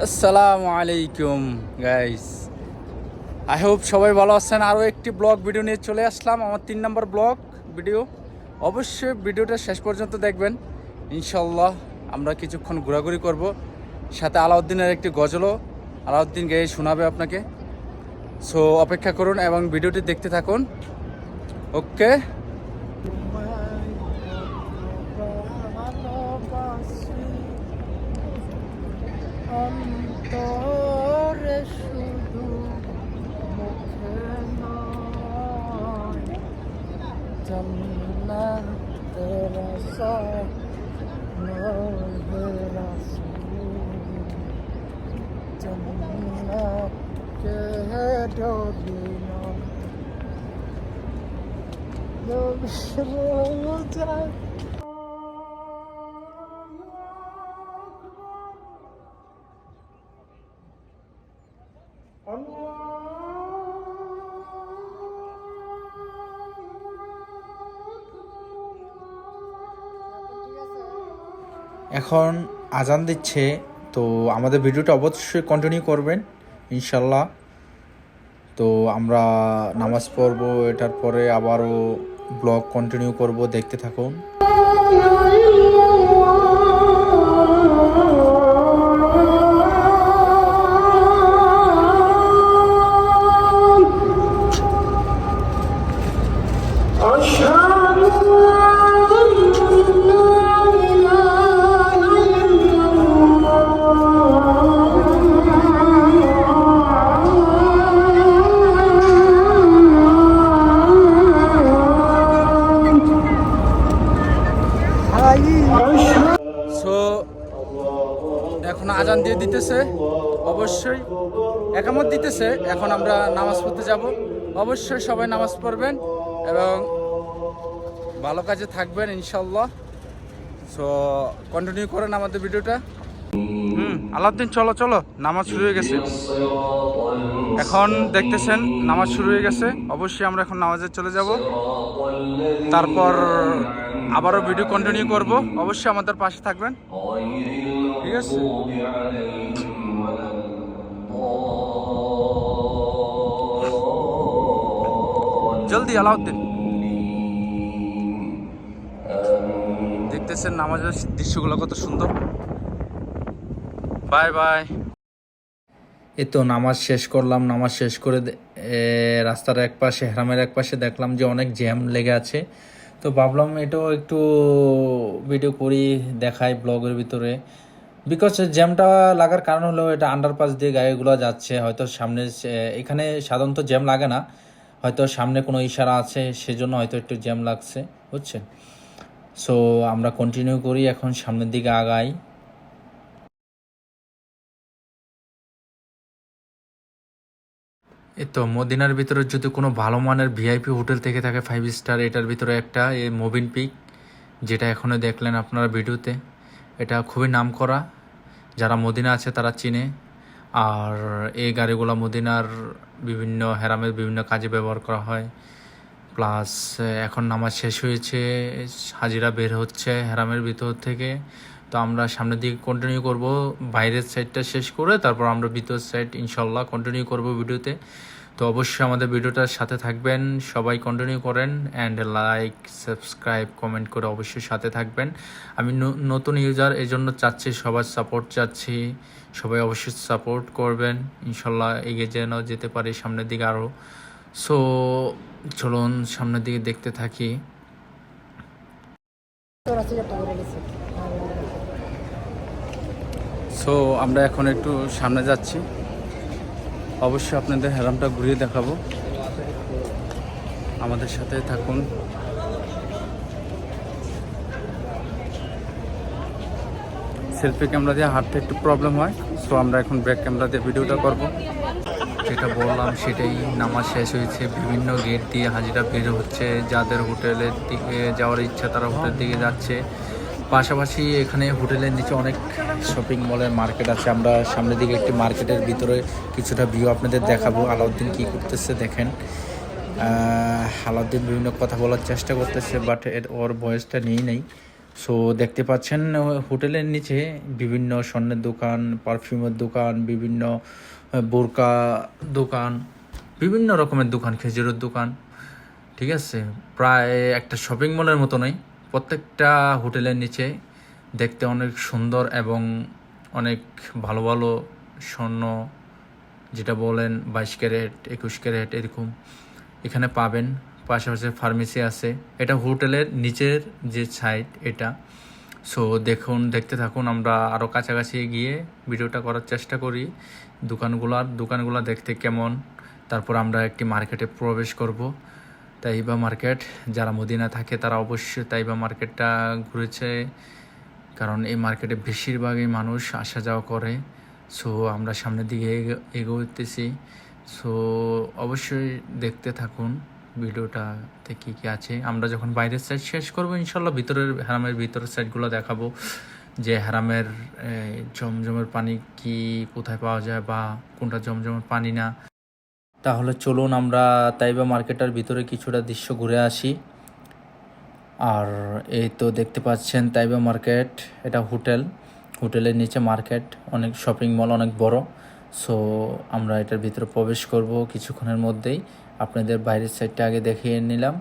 আসসালামু আলাইকুম guys I hope সবাই ভালো আছেন। আরও একটি ব্লগ ভিডিও নিয়ে চলে আসলাম। আমার তিন নম্বর ব্লগ ভিডিও অবশ্যই ভিডিওটা শেষ পর্যন্ত দেখবেন। ইনশাল্লাহ আমরা কিছুক্ষণ ঘোরাঘুরি করব। সাথে আলাউদ্দিনের একটি গজলও আলাউদ্দিন গেয়ে শোনাবে আপনাকে। সো অপেক্ষা করুন এবং ভিডিওটি দেখতে থাকুন। ওকে Musa Mevla Resulü Canına cehedolina Dövüşür olacak এখন আজান দিচ্ছে, তো আমাদের ভিডিওটা অবশ্যই কন্টিনিউ করবেন, ইনশাল্লাহ। তো আমরা নামাজ পড়ব, এটার পরে আবারও ব্লগ কন্টিনিউ করব, দেখতে থাকুন। অবশ্যই সবাই নামাজ পড়বেন এবং ভালো কাজে থাকবেন ইনশাল্লাহ সো কন্টিনিউ করেন আমাদের ভিডিওটা। হুম, আলাউদ্দিন, চলো চলো, নামাজ শুরু হয়ে গেছে। এখন দেখতেছেন, নামাজ শুরু হয়ে গেছে। অবশ্যই আমরা এখন নামাজে চলে যাব। তারপর আবারও ভিডিও কন্টিনিউ করব। অবশ্যই আমাদের পাশে থাকবেন। ঠিক আছে? আলাউদ্দিন। দেখতেছেন নামাজের দৃশ্যগুলো কত সুন্দর। Bye bye. এই তো নামাজ শেষ করলাম, নামাজ শেষ করে রাস্তার এক পাশে, হেরামের এক পাশে দেখলাম যে অনেক জ্যাম লেগে আছে। তো ভাবলাম এটাও একটু ভিডিও করি, দেখাই ব্লগের ভিতরে। বিকজ জ্যামটা লাগার কারণ হলো এটা আন্ডারপাস দিয়ে গাড়িগুলো যাচ্ছে, হয়তো সামনে এখানে সাধারণত জ্যাম লাগে না। হয়তো সামনে কোনো ইশারা আছে, সেজন্য হয়তো একটু জ্যাম লাগছে, বুঝছেন? সো আমরা কন্টিনিউ করি, এখন সামনের দিকে আগাই। এই তো, মদিনার ভিতরে যদি কোনো ভালো মানের ভিআইপি হোটেল থেকে থাকে ফাইভ স্টার এটার ভিতরে একটা, এই মোবিন পিক যেটা এখনও দেখলেন আপনারা ভিডিওতে। এটা খুবই নাম করা যারা মদিনা আছে তারা চিনে। আর এই গাড়িগুলো মদিনার বিভিন্ন হেরামের বিভিন্ন কাজে ব্যবহার করা হয়। প্লাস এখন নামাজ শেষ হয়েছে, হাজিরা বের হচ্ছে হেরামের ভিতর থেকে। তো আমরা সামনের দিকে কন্টিনিউ করব, বাইরের সাইডটা শেষ করে তারপর আমরা ভিতর সাইড ইনশাল্লাহ কন্টিনিউ করব ভিডিওতে। তো অবশ্যই আমাদের ভিডিওটার সাথে থাকবেন, সবাই কন্টিনিউ করেন অ্যান্ড লাইক সাবস্ক্রাইব কমেন্ট করে অবশ্যই সাথে থাকবেন। আমি নতুন ইউজার এই জন্য চাচ্ছি, সবার সাপোর্ট চাচ্ছি, সবাই অবশ্যই সাপোর্ট করবেন, ইনশাল্লাহ এগিয়ে যেন যেতে পারি সামনের দিকে আরও সো চলুন সামনের দিকে দেখতে থাকি। সো আমরা এখন একটু সামনে যাচ্ছি। অবশ্যই আপনাদের হেরামটা ঘুরিয়ে দেখাবো। আমাদের সাথে থাকুন। সেলফি ক্যামেরা দিয়ে হাঁটতে একটু প্রবলেম হয় সো আমরা এখন ব্যাক ক্যামেরা দিয়ে ভিডিওটা করব। যেটা বললাম, সেটাই নামাজ শেষ হয়েছে। বিভিন্ন গেট দিয়ে হাজিরা বের হচ্ছে। যাদের হোটেলের দিকে যাওয়ার ইচ্ছা, তারা হোটেলের দিকে যাচ্ছে। পাশাপাশি এখানে হোটেলের নিচে অনেক শপিং মলের মার্কেট আছে। আমরা সামনের দিকে একটি মার্কেটের ভিতরে কিছুটা ভিউ আপনাদের দেখাবো। আলাউদ্দিন কি করতেছে দেখেন। আলাউদ্দিন বিভিন্ন কথা বলার চেষ্টা করতেছে বাট এর, ওর বয়সটা নেই নেই। সো দেখতে পাচ্ছেন, হোটেলের নিচে বিভিন্ন স্বর্ণের দোকান পারফিউমের দোকান, বিভিন্ন বোরকা দোকান, বিভিন্ন রকমের দোকান, খেজুরের দোকান, ঠিক আছে? প্রায় একটা শপিং মলের মতো নয়। প্রত্যেকটা হোটেলের নিচে দেখতে অনেক সুন্দর এবং অনেক ভালো ভালো স্বর্ণ, যেটা বলেন বাইশ ক্যারেট, একুশ ক্যারেট এরকম এখানে পাবেন। পাশাপাশি ফার্মেসি আছে। এটা হোটেলের নিচের যে সাইড এটা। সো দেখুন, দেখতে থাকুন। আমরা আরও কাছাকাছি গিয়ে ভিডিওটা করার চেষ্টা করি। দোকানগুলার দোকানগুলো দেখতে কেমন? তারপর আমরা একটি মার্কেটে প্রবেশ করব। তাইবা মার্কেট, যারা মদিনা থাকে তারা অবশ্যই তাইবা মার্কেটটা ঘুরেছে, কারণ এই মার্কেটে বেশিরভাগই মানুষ আসা যাওয়া করে। সো, আমরা সামনের দিকে এগো- এগোতেছি সো, অবশ্যই দেখতে থাকুন ভিডিওটাতে কী কী আছে। আমরা যখন বাইরের সাইড শেষ করব, ইনশাল্লাহ ভিতরের হ্যারামের ভিতরের সাইডগুলো দেখাবো, যে হ্যারামের জমজমের পানি কি, কোথায় পাওয়া যায় বা কোনটা জমজমের পানি না। তাহলে চলুন আমরা তাইবা মার্কেটের ভিতরে কিছুটা দৃশ্য ঘুরে আসি। আর এই তো দেখতে পাচ্ছেন তাইবা মার্কেট, এটা হোটেল। হোটেলের নিচে মার্কেট, অনেক শপিং মল, অনেক বড়। সো আমরা এটার ভিতরে প্রবেশ করব কিছুক্ষণের মধ্যেই। আপনাদের বাইরের সাইডটা আগে দেখিয়ে নিলাম।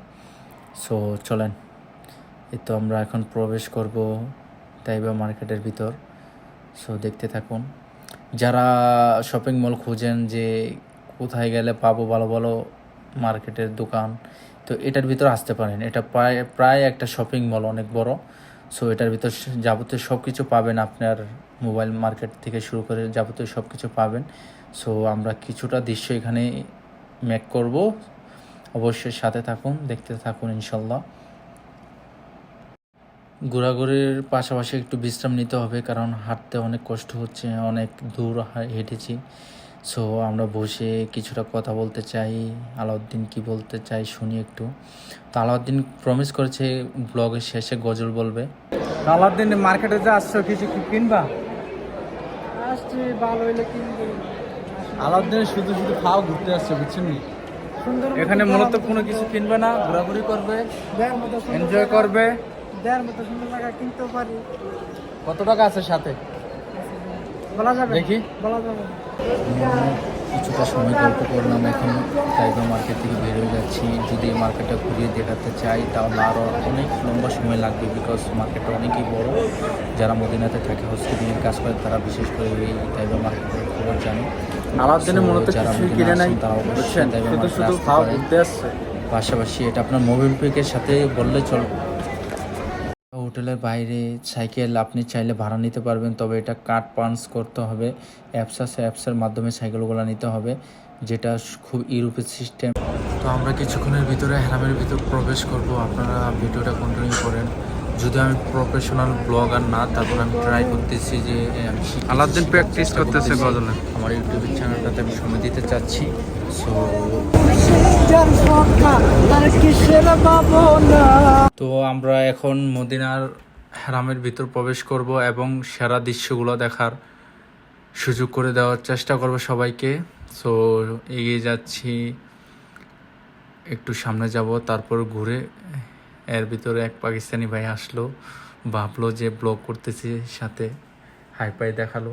সো চলেন, এই তো আমরা এখন প্রবেশ করব তাইবা মার্কেটের ভিতর। সো দেখতে থাকুন। যারা শপিং মল খুঁজেন যে কোথায় গেলে পাবো ভালো ভালো মার্কেটের দোকান। তো এটার ভিতর আসতে পারেন। এটা প্রায় প্রায় একটা শপিং মল অনেক বড়। সো এটার ভিতর যাবতীয় সব কিছু পাবেন আপনার মোবাইল মার্কেট থেকে শুরু করে যাবতীয় সব কিছু পাবেন। সো আমরা কিছুটা দৃশ্য এখানে মেক করব। অবশ্যই সাথে থাকুন, দেখতে থাকুন ইনশাল্লাহ ঘোরাঘুরির পাশাপাশি একটু বিশ্রাম নিতে হবে কারণ হাঁটতে অনেক কষ্ট হচ্ছে, অনেক দূর হেঁটেছি। সো আমরা বসে কিছুটা কথা বলতে চাই আলাউদ্দিন কি বলতে চাই শুনি একটু। তো আলাউদ্দিন প্রমিস করেছে ব্লগের শেষে গজল বলবে। আলাদিন মার্কেটে যে আসছো কিছু কি কিনবা? আসছি ভালো হইলে কিনবো। আলাদিন শুধু শুধু খাওয়া ঘুরতে আসছে বুঝছেন নি? এখানে মূলত কোনো কিছু কিনবে না ঘোরাঘুরি করবে দেওয়ার মতো সুন্দর এনজয় করবে। মতো সুন্দর জায়গা কিনতেও পারি। কত টাকা আছে সাথে? বলা যাবে দেখি। বলা যাবে। কিছুটা সময় গল্প করলাম এখন টাইগার মার্কেট থেকে বেরোয় যাচ্ছি। যদি এই মার্কেটটা ঘুরিয়ে দেখাতে চাই তাহলে আরও অনেক লম্বা সময় লাগবে বিকজ মার্কেটটা অনেকই বড়। যারা মদিনাতে থাকে হসপিটালের কাজ করে তারা বিশেষ করে এই টাইগার মার্কেটের খবর জানে। মূলত কিনে নাই তারা অবশ্যই পাশাপাশি এটা আপনার মোবাইল পেকের সাথে বললে চল হোটেলের বাইরে সাইকেল আপনি চাইলে ভাড়া নিতে পারবেন তবে এটা কার্ড পাঞ্চ করতে হবে। অ্যাপস আছে অ্যাপসের মাধ্যমে সাইকেলগুলো নিতে হবে যেটা খুব ইউরোপের সিস্টেম। তো আমরা কিছুক্ষণের ভিতরে হ্যারামের ভিতর প্রবেশ করব। আপনারা ভিডিওটা কন্টিনিউ করেন। যদি আমি প্রফেশনাল ব্লগার না তারপর আমি ট্রাই করতেছি যে আমি চেষ্টা করতেছে করতেছি। আমার ইউটিউবের চ্যানেলটাতে আমি সময় দিতে চাচ্ছি। সো তো আমরা এখন মদিনার হারামের ভিতর প্রবেশ করব এবং সেরা দৃশ্যগুলো দেখার সুযোগ করে দেওয়ার চেষ্টা করব সবাইকে। সো এগিয়ে যাচ্ছি, একটু সামনে যাব, তারপর ঘুরে এর ভিতরে এক পাকিস্তানি ভাই আসলো, ভাবলো যে ব্লগ করতেছি, সাথে হাই পাই দেখাল।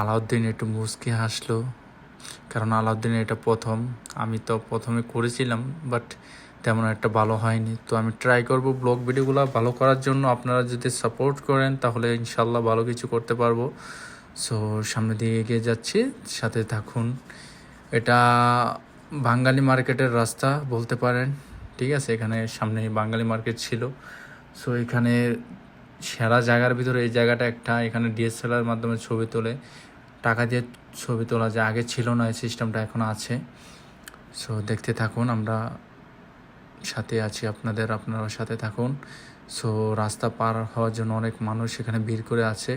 আলাউদ্দিন একটু মুসকে হাসলো। কারণ আলাউদ্দিনের এটা প্রথম। আমি তো প্রথমে করেছিলাম বাট তেমন একটা ভালো হয়নি। তো আমি ট্রাই করব ব্লগ ভিডিওগুলো ভালো করার জন্য। আপনারা যদি সাপোর্ট করেন, তাহলে ইনশাল্লাহ ভালো কিছু করতে পারব। সো সামনে দিয়ে এগিয়ে যাচ্ছি। সাথে থাকুন। এটা বাঙালি মার্কেটের রাস্তা বলতে পারেন। ঠিক আছে, এখানে সামনে বাঙালি মার্কেট ছিল। সো এখানে সেরা জায়গার ভিতরে এই জায়গাটা একটা। এখানে ডিএসএলআর মাধ্যমে ছবি তোলে। টাকা দিয়ে ছবি তোলা যায় আগে ছিল না, এই সিস্টেমটা এখন আছে। সো দেখতে থাকুন, আমরা সাথে আছি আপনাদের আপনারা সাথে থাকুন। সো রাস্তা পার হওয়ার জন্য অনেক মানুষ এখানে ভিড় করে আছে।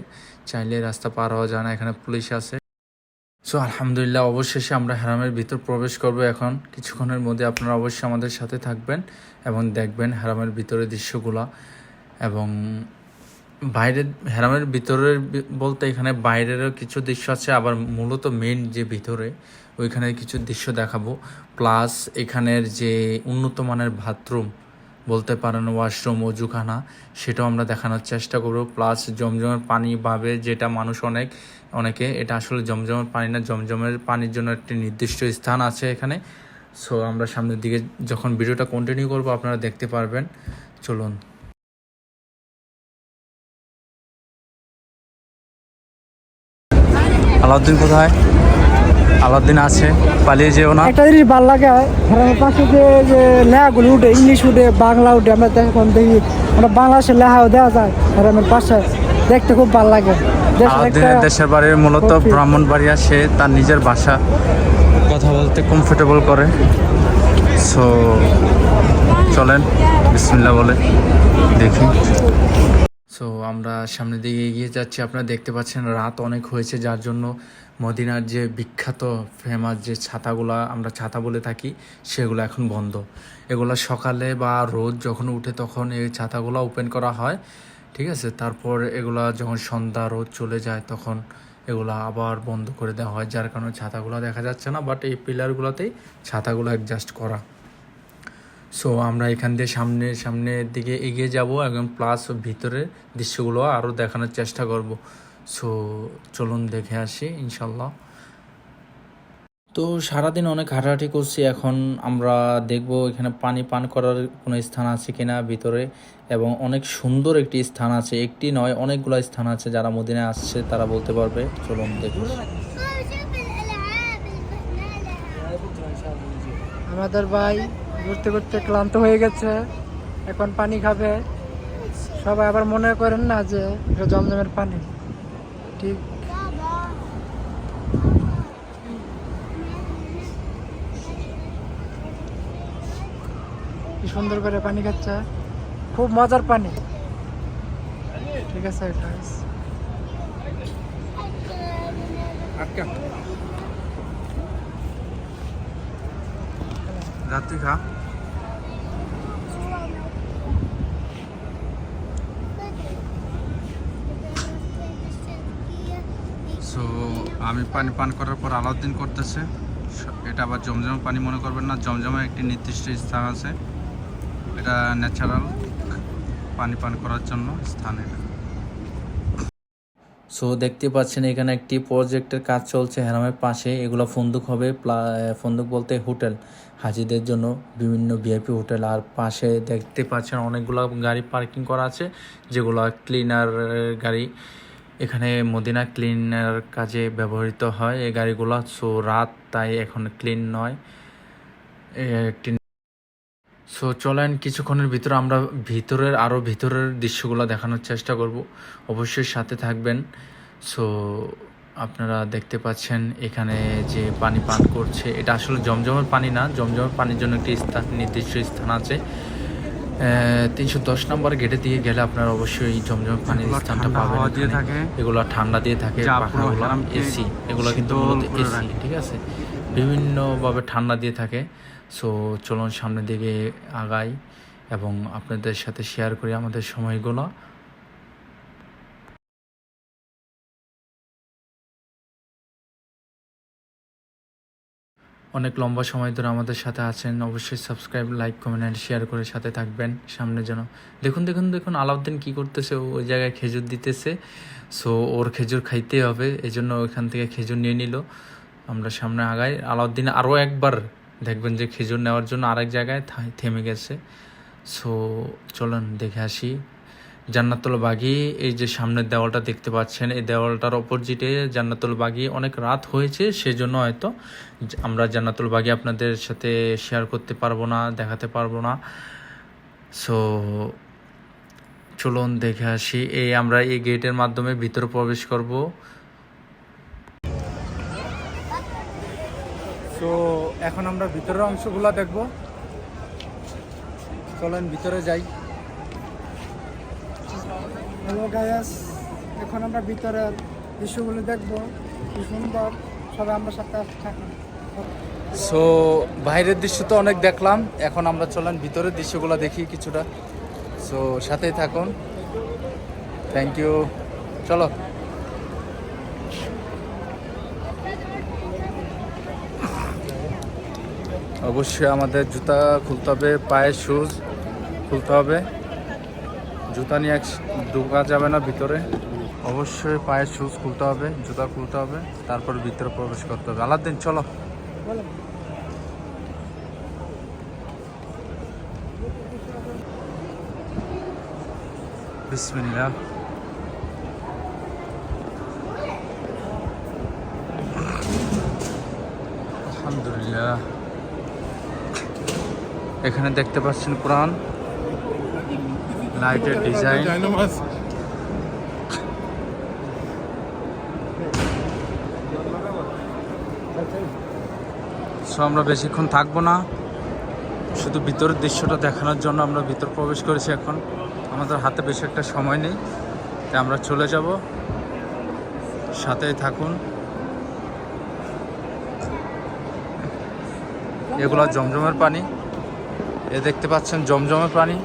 চাইলে রাস্তা পার হওয়া যায় না, এখানে পুলিশ আছে। সো আলহামদুলিল্লাহ, অবশেষে আমরা হেরামের ভিতর প্রবেশ করব এখন। কিছুক্ষণের মধ্যে আপনারা অবশ্যই আমাদের সাথে থাকবেন এবং দেখবেন হেরামের ভিতরের দৃশ্যগুলা এবং বাইরের, হেরামের ভিতরের বলতে এখানে বাইরেরও কিছু দৃশ্য আছে, আবার মূলত মেন যে ভিতরে, ওইখানে কিছু দৃশ্য দেখাবো। প্লাস এখানের যে উন্নত মানের বাথরুম বলতে পারেন ওয়াশরুম অজুখানা, সেটাও আমরা দেখানোর চেষ্টা করব। প্লাস জমজমের পানি পাবে যেটা মানুষ অনেক, অনেকে, এটা আসলে জমজমের পানি না, জমজমের পানির জন্য একটি নির্দিষ্ট স্থান আছে এখানে। সো আমরা সামনের দিকে যখন ভিডিওটা কন্টিনিউ করব, আপনারা দেখতে পারবেন। চলুন। আলাউদ্দিন কোথায়? আলাউদ্দিন আছে পালিয়ে যেও না। একটা জিনিস ভালো লাগে গ্রামের পাশে যে যে লেখাগুলো উঠে ইংলিশ উঠে বাংলা উঠে আমরা এখন দেখি আমরা বাংলাদেশের লেখাও দেওয়া যায় গ্রামের পাশে। দেখতে খুব ভালো লাগে। দেশের আলাউদ্দিনের দেশের বাড়ির মূলত কফি। ব্রাহ্মণবাড়িয়া সে তার নিজের ভাষা কথা বলতে কমফোর্টেবল করে। সো চলেন বিসমিল্লা বলে দেখি। সো আমরা সামনের দিকে এগিয়ে যাচ্ছি। আপনারা দেখতে পাচ্ছেন, রাত অনেক হয়েছে, যার জন্য মদিনার যে বিখ্যাত, ফেমাস যে ছাতাগুলা, আমরা ছাতা বলে থাকি, সেগুলো এখন বন্ধ। এগুলো সকালে বা রোদ যখন উঠে তখন এই ছাতাগুলো ওপেন করা হয়, ঠিক আছে? তারপর এগুলা যখন সন্ধ্যা রোদ চলে যায়, তখন এগুলা আবার বন্ধ করে দেওয়া হয়, যার কারণে ছাতাগুলো দেখা যাচ্ছে না বাট এই পিলারগুলোতেই ছাতাগুলো অ্যাডজাস্ট করা। সো আমরা এখান দিয়ে সামনে সামনের দিকে এগিয়ে যাব এবং প্লাস ভিতরের দৃশ্যগুলো আরও দেখানোর চেষ্টা করব। সো চলুন দেখে আসি ইনশাল্লাহ তো সারাদিন অনেক হাঁটাহাঁটি করছি এখন আমরা দেখব এখানে পানি পান করার কোনো স্থান আছে কিনা ভিতরে এবং অনেক সুন্দর একটি স্থান আছে একটি নয় অনেকগুলো স্থান আছে যারা মদিনায় আসছে তারা বলতে পারবে। চলুন দেখি। আমাদের ভাই ঘুরতে ঘুরতে ক্লান্ত হয়ে গেছে। এখন পানি খাবে। সবাই আবার মনে করেন না যে এটা জমজমের পানি। ঠিক। সুন্দর করে পানি খাচ্ছে। খুব মজার পানি। ঠিক আছে খা। সো আমি পানি পান করার পর আলাউদ্দিন করতেছে। এটা আবার জমজমা পানি মনে করবেন না, জমজমে একটি নির্দিষ্ট স্থান আছে। এটা ন্যাচারাল পানি পান করার জন্য স্থান এটা। সো দেখতে পাচ্ছেন এখানে একটি প্রজেক্টের কাজ চলছে হেরামের পাশে। এগুলো ফন্দুক হবে ফন্দুক বলতে হোটেল। হাজিদের জন্য বিভিন্ন ভিআইপি হোটেল। আর পাশে দেখতে পাচ্ছেন অনেকগুলো গাড়ি পার্কিং করা আছে, যেগুলো ক্লিনার গাড়ি। এখানে মদিনা ক্লিনার কাজে ব্যবহৃত হয় এই গাড়িগুলো। সো রাত তাই এখন ক্লিন নয়। একটি সো চলেন কিছুক্ষণের ভিতরে আমরা ভিতরের আরও ভিতরের দৃশ্যগুলো দেখানোর চেষ্টা করব। অবশ্যই সাথে থাকবেন। সো আপনারা দেখতে পাচ্ছেন এখানে যে পানি পান করছে। এটা আসলে জমজমের পানি না জমজমের পানির জন্য একটি স্থান নির্দিষ্ট স্থান আছে। তিনশো দশ নম্বর গেটে দিয়ে গেলে আপনারা অবশ্যই জমজমের পানির স্থানটা পাবেন দিয়ে থাকে। এগুলো ঠান্ডা দিয়ে থাকে পাখাগুলো এসি। এগুলো কিন্তু এসি ঠিক আছে? বিভিন্নভাবে ঠান্ডা দিয়ে থাকে। সো চলুন সামনের দিকে আগাই এবং আপনাদের সাথে শেয়ার করি আমাদের সময়গুলো। অনেক লম্বা সময় ধরে আমাদের সাথে আছেন, অবশ্যই subscribe like comment and share করে সাথে থাকবেন সামনে যেন। দেখুন দেখুন দেখুন, আলাউদ্দিন কি করতেছে? ওই জায়গায় খেজুর দিতেছে। সো ওর খেজুর খাইতেই হবে এই জন্য ওইখান থেকে খেজুর নিয়ে নিল। আমরা সামনে আগাই। আলাউদ্দিন আরও একবার দেখবেন যে খেজুর নেওয়ার জন্য আরেক জায়গায় থেমে গেছে। সো চলুন দেখে আসি। জান্নাতুল বাগি, এই যে সামনের দেওয়ালটা দেখতে পাচ্ছেন, এই দেওয়ালটার অপোজিটে জান্নাতুল বাগি অনেক রাত হয়েছে, সেজন্য হয়তো আমরা জান্নাতুল বাগি আপনাদের সাথে শেয়ার করতে পারব না, দেখাতে পারব না। সো চলুন দেখে আসি। এই আমরা এই গেটের মাধ্যমে ভিতরে প্রবেশ করব। তো এখন আমরা ভিতরের অংশগুলো দেখব। চলেন ভিতরে যাই। হ্যালো গায়াস এখন আমরা ভিতরের দৃশ্যগুলো দেখব। কি সুন্দর সবাই আমরা সাথে থাকুন সো বাইরের দৃশ্য তো অনেক দেখলাম। এখন আমরা চলেন ভিতরের দৃশ্যগুলো দেখি কিছুটা। সো সাথেই থাকুন। থ্যাংক ইউ চলো। অবশ্যই আমাদের জুতা খুলতে হবে পায়ের শুজ খুলতে হবে। জুতা নিয়ে এক ঢোকা যাবে না ভিতরে। অবশ্যই পায়ের শুজ খুলতে হবে, জুতা খুলতে হবে, তারপর ভিতরে প্রবেশ করতে হবে। আলাদিন চলো। বিসমিল্লাহ। আলহামদুলিল্লাহ। এখানে দেখতে পাচ্ছেন কোরআন, লাইটের ডিজাইন। সো আমরা বেশিক্ষণ থাকব না। শুধু ভিতরের দৃশ্যটা দেখানোর জন্য আমরা ভিতর প্রবেশ করেছি এখন। আমাদের হাতে বেশি একটা সময় নেই, তাই আমরা চলে যাব। সাথেই থাকুন। এগুলো জমজমের পানি। এ দেখতে পাচ্ছেন জমজমের পানি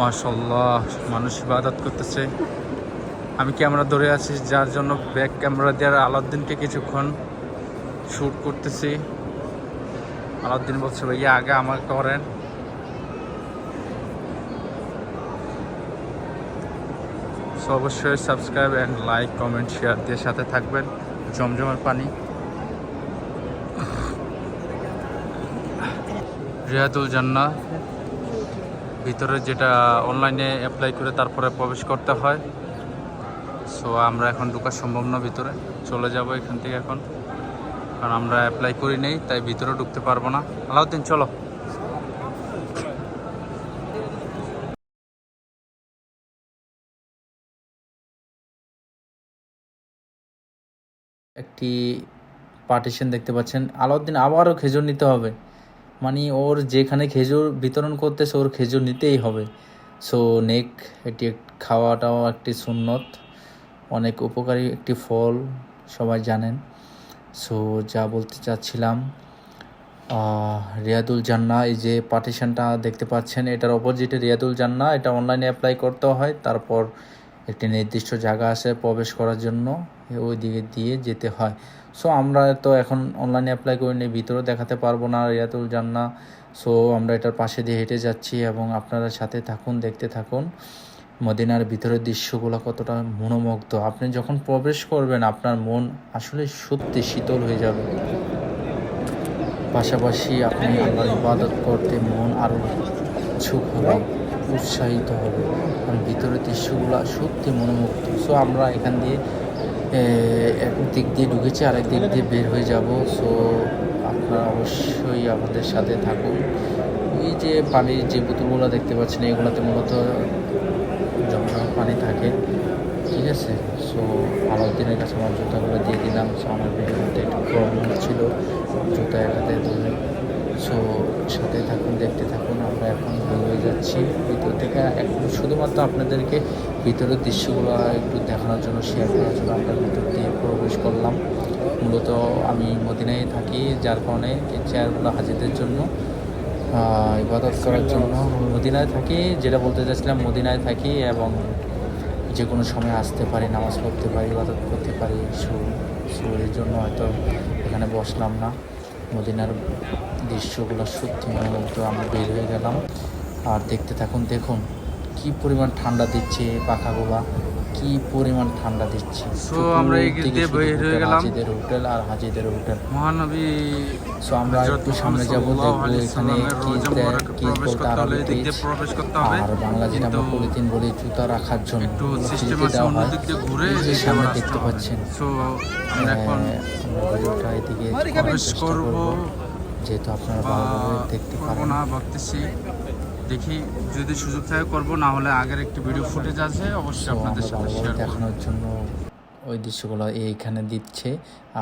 মাশাল্লাহ মানুষ ইবাদত করতেছে। আমি ক্যামেরা ধরে আছি, যার জন্য ব্যাক ক্যামেরা দেওয়ার আলাউদ্দিনকে কিছুক্ষণ শ্যুট করতেছি। আলাউদ্দিন বলছে, ভাইয়া, আগে আমাকে করেন। অবশ্যই subscribe and like comment share দিয়ে সাথে থাকবেন। জমজমের পানি। রিয়াদুল জান্না ভিতরে যেটা অনলাইনে অ্যাপ্লাই করে তারপরে প্রবেশ করতে হয়। সো আমরা এখন ঢোকা সম্ভব না ভিতরে। চলে যাব এখান থেকে এখন। কারণ আমরা অ্যাপ্লাই করি নেই, তাই ভিতরে ঢুকতে পারব না। আলাউদ্দিন, চলো। একটি পার্টিশন দেখতে পাচ্ছেন। আলাউদ্দিন আবারও খেজুর নিতে হবে। মানে ওর যেখানে খেজুর বিতরণ করতেছে ওর খেজুর নিতেই হবে। সো নেক, এটি খাওয়াটাও একটি সুন্নত। অনেক উপকারী একটি ফল, সবাই জানেন। সো যা বলতে চাচ্ছিলাম রিয়াদুল জান্না এই যে পার্টিশনটা দেখতে পাচ্ছেন, এটার অপোজিটে রিয়াদুল জান্না এটা অনলাইনে অ্যাপ্লাই করতে হয়। তারপর একটি নির্দিষ্ট জায়গা আছে প্রবেশ করার জন্য। ওই দিকে দিয়ে যেতে হয়। সো আমরা তো এখন অনলাইনে অ্যাপ্লাই করিনি, ভিতরেও দেখাতে পারব না রিয়াদুল জান্না সো আমরা এটার পাশে দিয়ে হেঁটে যাচ্ছি এবং আপনারা সাথে থাকুন, দেখতে থাকুন। মদিনার ভিতরের দৃশ্যগুলো কতটা মনোমুগ্ধ। আপনি যখন প্রবেশ করবেন, আপনার মন আসলে সত্যি শীতল হয়ে যাবে। পাশাপাশি আপনি আল্লাহর ইবাদত করতে মন আরও ইচ্ছুক হবে, উৎসাহিত হবে। কারণ ভিতরের দৃশ্যগুলো সত্যি মনোমুগ্ধ। সো আমরা এখান দিয়ে এক দিক দিয়ে ঢুকেছি, আরেক দিক দিয়ে বের হয়ে যাব। সো আপনারা অবশ্যই আমাদের সাথে থাকুন। ওই যে পানির যে বোতলগুলো দেখতে পাচ্ছেন, এগুলোতে মূলত জমজম পানি থাকে। ঠিক আছে? সো আলাউদ্দিনের কাছে আমার জুতাগুলো দিয়ে দিলাম। সো আমার ভিডিওতে একটু প্রবলেম হচ্ছিল। জুতা একাতে ধরে। সো সাথে থাকুন, দেখতে থাকুন। আমরা এখন বের হয়ে যাচ্ছি ভিতর থেকে। এখন শুধুমাত্র আপনাদেরকে ভিতরের দৃশ্যগুলো একটু দেখানোর জন্য শেয়ার করার জন্য আমরা ভিতর দিয়ে প্রবেশ করলাম। মূলত আমি মদিনায় থাকি, যার কারণে এই চেয়ারগুলো হাজিদের জন্য ইবাদত করার জন্য মদিনায় থাকি। যেটা বলতে চাচ্ছিলাম, মদিনায় থাকি এবং যে কোনো সময় আসতে পারি, নামাজ পড়তে পারি, ইবাদত করতে পারি। সো সো এর জন্য হয়তো এখানে বসলাম না। মদিনার দৃশ্যগুলো সত্যি মনোমুগ্ধ আমরা বের হয়ে গেলাম। আর দেখতে থাকুন দেখুন কি পরিমাণ ঠান্ডা দিচ্ছে পাখাগুলা কি পরিমাণ ঠান্ডা দিচ্ছে। So, আমরা বের হয়ে গেলাম। হাজিদের হোটেল আর হাজিদের হোটেল মহানবী সো আমরা একটু সামনে যাব দেখব এখানে কি দেয় কি বলতে আরবি পেজ আর বাংলা যেটা আমরা পলিথিন বলি জুতা রাখার জন্য একটু সিস্টেম আছে দিয়ে ঘুরে এই সামনে দেখতে পাচ্ছেন। সো আমরা এখন ভিডিওটা এদিকে প্রবেশ করব। করব। যেহেতু আপনারা দেখতে পারেন। না ভাবতেছি দেখি যদি সুযোগ থাকে করব না হলে আগের একটি ভিডিও ফুটেজ আছে অবশ্যই আপনাদের সাথে শেয়ার দেখানোর জন্য ওই দৃশ্যগুলো এইখানে দিচ্ছে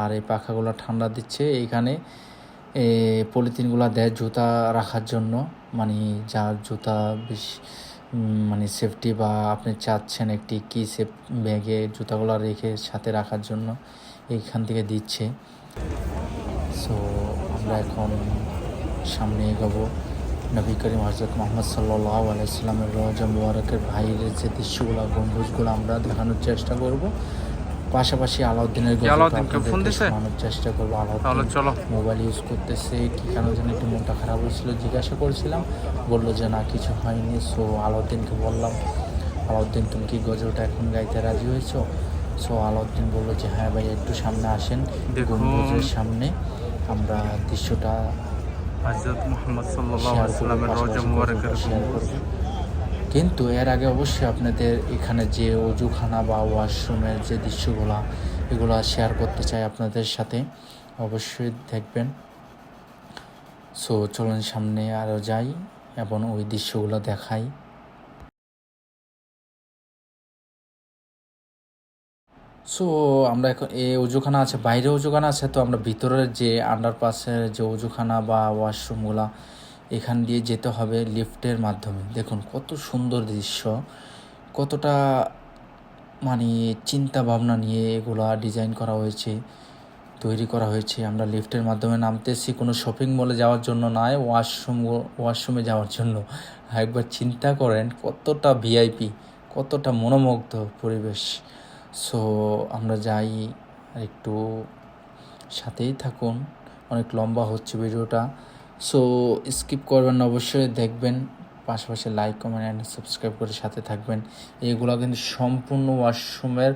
আর এই পাখাগুলো ঠান্ডা দিচ্ছে। এইখানে এ, পলিথিনগুলো দেয় জুতা রাখার জন্য মানে যার জুতা বেশ মানে সেফটি বা আপনি চাচ্ছেন একটি কি সেফ ব্যাগে জুতাগুলো রেখে সাথে রাখার জন্য এইখান থেকে দিচ্ছে। সো আমরা এখন সামনে এগোবো। নবী করিম হজরত মোহাম্মদ সাল্লাহ আলাইসাল্লামের রজা মুবারকের বাইরের যে দৃশ্যগুলো গম্বুজগুলো আমরা দেখানোর চেষ্টা করব। পাশাপাশি আলাউদ্দিনের? শোনানোর চেষ্টা করব। আলাউদ্দিন মোবাইল ইউজ করতেছে কি কেন যেন একটু মনটা খারাপ হয়েছিল জিজ্ঞাসা করেছিলাম। বলল যে না কিছু হয়নি। সো আলাউদ্দিনকে বললাম আলাউদ্দিন তুমি কি গজলটা এখন গাইতে রাজি হয়েছো? সো আলাউদ্দিন বলল যে হ্যাঁ ভাই একটু সামনে আসেন গম্বুজের সামনে। আমরা দৃশ্যটা হজরত মোহাম্মদ সাল্লামের রজা মুবারকের। কিন্তু এর আগে অবশ্যই আপনাদের এখানে যে অজুখানা বা ওয়াশরুমের যে দৃশ্যগুলো এগুলো শেয়ার করতে চাই আপনাদের সাথে অবশ্যই দেখবেন। সো চলুন সামনে আরও যাই এবং ওই দৃশ্যগুলো দেখাই। সো আমরা এখন এই অজুখানা আছে, বাইরে অজুখানা আছে, তো আমরা ভিতরের যে আন্ডারপাসের যে অজুখানা বা ওয়াশরুমগুলা এখান দিয়ে যেতে হবে লিফটের মাধ্যমে। দেখুন, কত সুন্দর দৃশ্য, কতটা মানে চিন্তা ভাবনা নিয়ে এগুলা ডিজাইন করা হয়েছে, তৈরি করা হয়েছে। আমরা লিফটের মাধ্যমে নামতেছি, কোনো শপিং মলে যাওয়ার জন্য নয় ওয়াশরুম ওয়াশরুমে যাওয়ার জন্য। একবার চিন্তা করেন, কতটা ভিআইপি কতটা মনোমুগ্ধ পরিবেশ। সো আমরা যাই আর একটু সাথেই থাকুন। অনেক লম্বা হচ্ছে ভিডিওটা। সো স্কিপ করবেন না, অবশ্যই দেখবেন। পাশাপাশি লাইক কমেন্ট অ্যান্ড সাবস্ক্রাইব করে সাথে থাকবেন। এইগুলো কিন্তু সম্পূর্ণ ওয়াশরুমের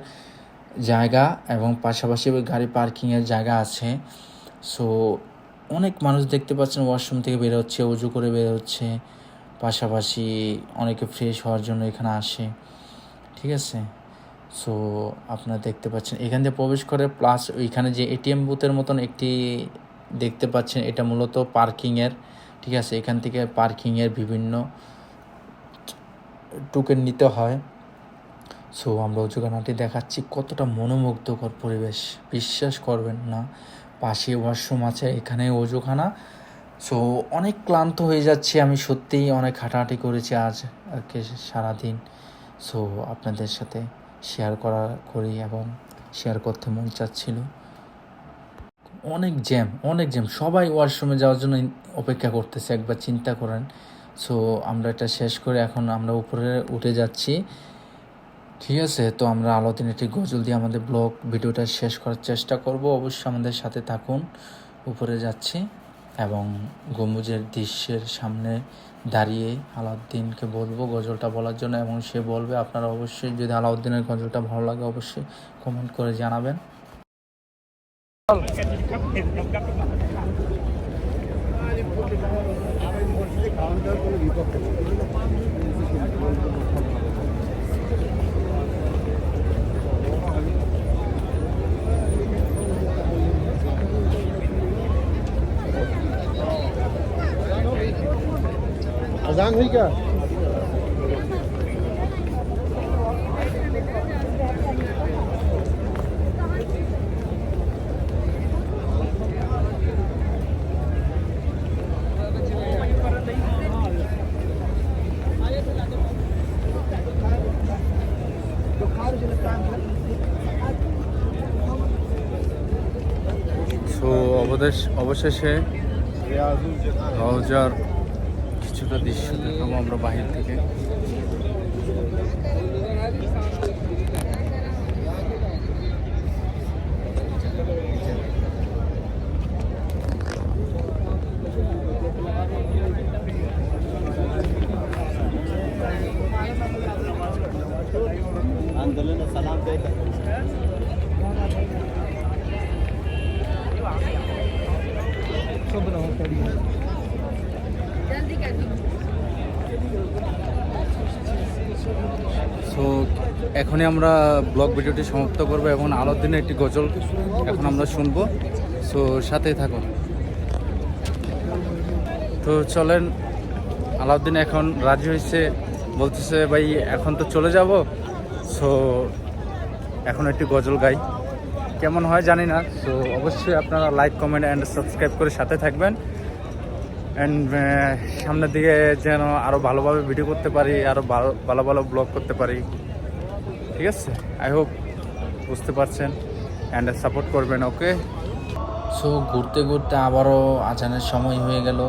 জায়গা এবং পাশাপাশি গাড়ি পার্কিংয়ের জায়গা আছে। সো অনেক মানুষ দেখতে পাচ্ছেন ওয়াশরুম থেকে বের হচ্ছে, উজু করে বের হচ্ছে। পাশাপাশি অনেকে ফ্রেশ হওয়ার জন্য এখানে আসে। ঠিক আছে? সো আপনারা দেখতে পাচ্ছেন, এখান দিয়ে প্রবেশ করে প্লাস ওইখানে যে এটিএম বুথের মতন একটি দেখতে পাচ্ছেন, এটা মূলত পার্কিংয়ের ঠিক আছে? এখান থেকে পার্কিংয়ের বিভিন্ন টোকেন নিতে হয়। সো আমরা উঁচুখানাটি দেখাচ্ছি, কতটা মনোমুগ্ধকর পরিবেশ। বিশ্বাস করবেন না, পাশে ওয়াশরুম আছে, এখানে অজুখানা সো অনেক ক্লান্ত হয়ে যাচ্ছে আমি, সত্যিই অনেক হাঁটাহাঁটি করেছি আজ আর কি সারাদিন। সো আপনাদের সাথে শেয়ার করা, করি এবং শেয়ার করতে মন চাচ্ছিল। অনেক জ্যাম অনেক জ্যাম সবাই ওয়াশরুমে যাওয়ার জন্য অপেক্ষা করতেছে, একবার চিন্তা করেন। সো আমরা এটা শেষ করে এখন আমরা উপরে উঠে যাচ্ছি। ঠিক আছে, তো আমরা আলোদিন একটি গজল দিয়ে আমাদের ব্লগ ভিডিওটা শেষ করার চেষ্টা করব। অবশ্যই আমাদের সাথে থাকুন। উপরে যাচ্ছি এবং গম্বুজের দৃশ্যের সামনে দাঁড়িয়ে আলাউদ্দিনকে বলব গজলটা বলার জন্য এবং সে বলবে আপনারা অবশ্যই যদি আলাউদ্দিনের গজলটা ভালো লাগে অবশ্যই কমেন্ট করে জানাবেন হইকা তো অবদেশ অবশেষে হাউজার কিছুটা দৃশ্য দেখাবো আমরা বাহির থেকে এখনই আমরা ব্লগ ভিডিওটি সমাপ্ত করব এবং আলোর দিনে একটি গজল এখন আমরা শুনব। সো সাথে থাকুন। তো চলেন আলাউদ্দিন এখন রাজি হয়েছে, বলতেছে, ভাই, এখন তো চলে যাব। সো এখন একটি গজল গাই। কেমন হয় জানি না। সো অবশ্যই আপনারা লাইক কমেন্ট অ্যান্ড সাবস্ক্রাইব করে সাথে থাকবেন। অ্যান্ড সামনের দিকে যেন আরও ভালোভাবে ভিডিও করতে পারি আরও ভালো ভালো ভালো ব্লগ করতে পারি। ঠিক আছে? আই হোপ বুঝতে পারছেন অ্যান্ড সাপোর্ট করবেন ওকে সো ঘুরতে ঘুরতে আবারও আজানের সময় হয়ে গেল।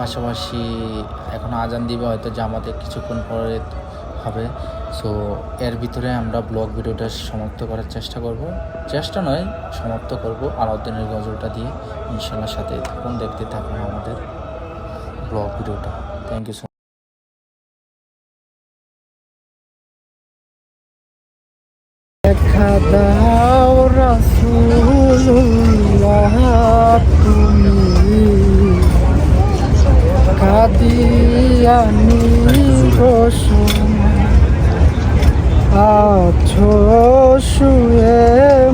পাশাপাশি এখন আজান দিবে, হয়তো জামাতে কিছুক্ষণ পরে হবে। সো এর ভিতরে আমরা ব্লগ ভিডিওটা সমাপ্ত করার চেষ্টা করব। চেষ্টা নয়, সমাপ্ত করব আলাউদ্দিনের গজলটা দিয়ে। ইনশাল্লাহ সাথে থাকুন, দেখতে থাকুন আমাদের ব্লগ ভিডিওটা। থ্যাংক ইউ সো দেখা দাও রাসূলুল্লাহ তুমি কাদিয়ানি রসুন আছো শুয়ে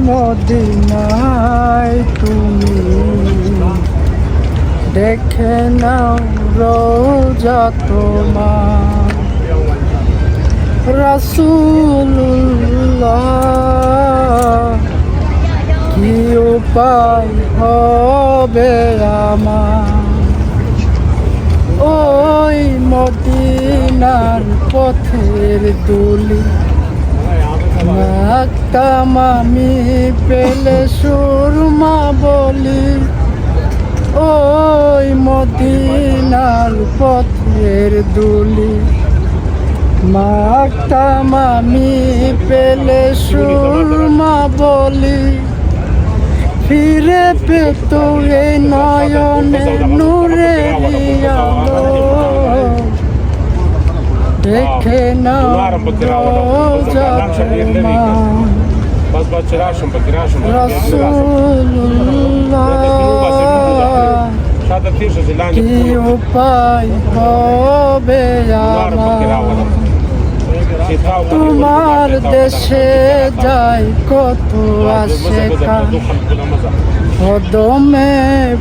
মদিনায় তুমি। দেখে নাও রোজা তোমার। রাসূলুল্লাহ, কি উপায় হবে আমার? ওই মদিনার পথের দুলি আমি পেলে সুরমা বলি, ওই মদিনার পথের দুলি। মাকতাম আমি পেলে সুরমা বলি। ফিরে পেত এই নয়নে নূরে আলো দেখে না. কি উপায় হবে আমার? তোমার দেশে যাই, কত আসে কদমে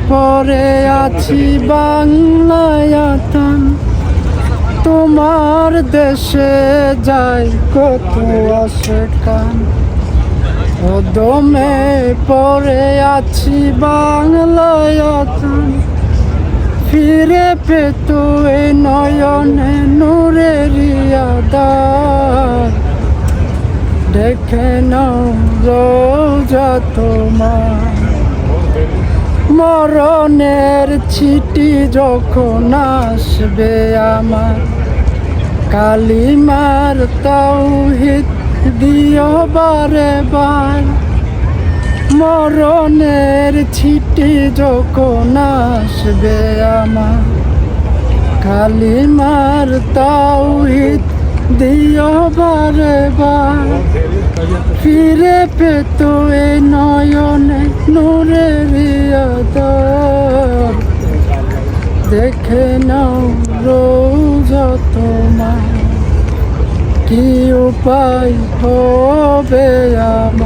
পরে আছি বাংলায়াতান তোমার দেশে যাই, কত আসে কদমে পরে আছি বাংলায়াতান ফিরে পেত এই নয়নে তোমার? মরণের ছিটি যখন আসবে আমার, কালিমার তাওহিদ দিও বারে বার মরণের ছিটি যখন আসবে আমার, কালিমার তাওহিদ দিও বারে বার ফিরে পেত এই নয়নে নূরের দেখে নাও রোজ তোমার কি উপায় হবে আমার?